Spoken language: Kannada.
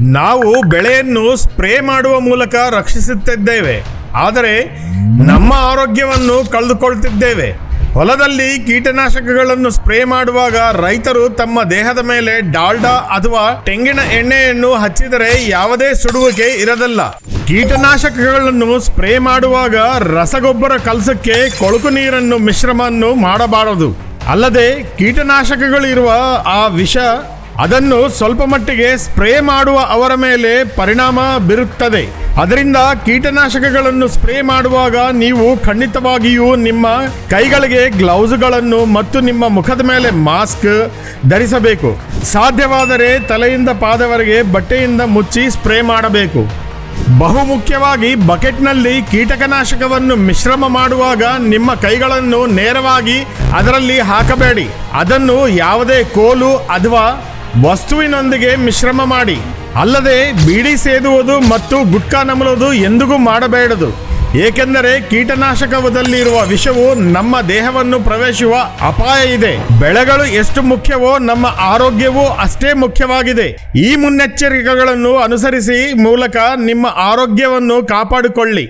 ನಾವು ಬೆಳೆಯನ್ನು ಸ್ಪ್ರೇ ಮಾಡುವ ಮೂಲಕ ರಕ್ಷಿಸುತ್ತಿದ್ದೇವೆ. ಆದರೆ ನಮ್ಮ ಆರೋಗ್ಯವನ್ನು ಕಳೆದುಕೊಳ್ತಿದ್ದೇವೆ. ಹೊಲದಲ್ಲಿ ಕೀಟನಾಶಕಗಳನ್ನು ಸ್ಪ್ರೇ ಮಾಡುವಾಗ ರೈತರು ತಮ್ಮ ದೇಹದ ಮೇಲೆ ಡಾಲ್ಡಾ ಅಥವಾ ತೆಂಗಿನ ಎಣ್ಣೆಯನ್ನು ಹಚ್ಚಿದರೆ ಯಾವುದೇ ಸುಡುವಿಕೆ ಇರದಲ್ಲ. ಕೀಟನಾಶಕಗಳನ್ನು ಸ್ಪ್ರೇ ಮಾಡುವಾಗ ರಸಗೊಬ್ಬರ ಕಲಸಕ್ಕೆ ಕೊಳಕು ನೀರನ್ನು ಮಿಶ್ರಮವನ್ನು ಮಾಡಬಾರದು. ಅಲ್ಲದೆ ಕೀಟನಾಶಕಗಳಿರುವ ಆ ವಿಷ ಅದನ್ನು ಸ್ವಲ್ಪ ಮಟ್ಟಿಗೆ ಸ್ಪ್ರೇ ಮಾಡುವ ಅವರ ಮೇಲೆ ಪರಿಣಾಮ ಬೀರುತ್ತದೆ. ಅದರಿಂದ ಕೀಟನಾಶಕಗಳನ್ನು ಸ್ಪ್ರೇ ಮಾಡುವಾಗ ನೀವು ಖಂಡಿತವಾಗಿಯೂ ನಿಮ್ಮ ಕೈಗಳಿಗೆ ಗ್ಲೌಸ್ಗಳನ್ನು ಮತ್ತು ನಿಮ್ಮ ಮುಖದ ಮೇಲೆ ಮಾಸ್ಕ್ ಧರಿಸಬೇಕು. ಸಾಧ್ಯವಾದರೆ ತಲೆಯಿಂದ ಪಾದವರೆಗೆ ಬಟ್ಟೆಯಿಂದ ಮುಚ್ಚಿ ಸ್ಪ್ರೇ ಮಾಡಬೇಕು. ಬಹು ಮುಖ್ಯವಾಗಿ ಬಕೆಟ್ನಲ್ಲಿ ಕೀಟಕನಾಶಕವನ್ನು ಮಿಶ್ರಮ ಮಾಡುವಾಗ ನಿಮ್ಮ ಕೈಗಳನ್ನು ನೇರವಾಗಿ ಅದರಲ್ಲಿ ಹಾಕಬೇಡಿ. ಅದನ್ನು ಯಾವುದೇ ಕೋಲು ಅಥವಾ ವಸ್ತುವಿನೊಂದಿಗೆ ಮಿಶ್ರಮ ಮಾಡಿ. ಅಲ್ಲದೆ ಬೀಡಿ ಸೇದುವುದು ಮತ್ತು ಗುಟ್ಕಾ ನಮಲುವುದು ಎಂದಿಗೂ ಮಾಡಬೇಡದು. ಏಕೆಂದರೆ ಕೀಟನಾಶಕದಲ್ಲಿರುವ ವಿಷವು ನಮ್ಮ ದೇಹವನ್ನು ಪ್ರವೇಶಿಸುವ ಅಪಾಯ ಇದೆ. ಬೆಳೆಗಳು ಎಷ್ಟು ಮುಖ್ಯವೋ ನಮ್ಮ ಆರೋಗ್ಯವೂ ಅಷ್ಟೇ ಮುಖ್ಯವಾಗಿದೆ. ಈ ಮುನ್ನೆಚ್ಚರಿಕೆಗಳನ್ನು ಅನುಸರಿಸಿ ಮೂಲಕ ನಿಮ್ಮ ಆರೋಗ್ಯವನ್ನು ಕಾಪಾಡಿಕೊಳ್ಳಿ.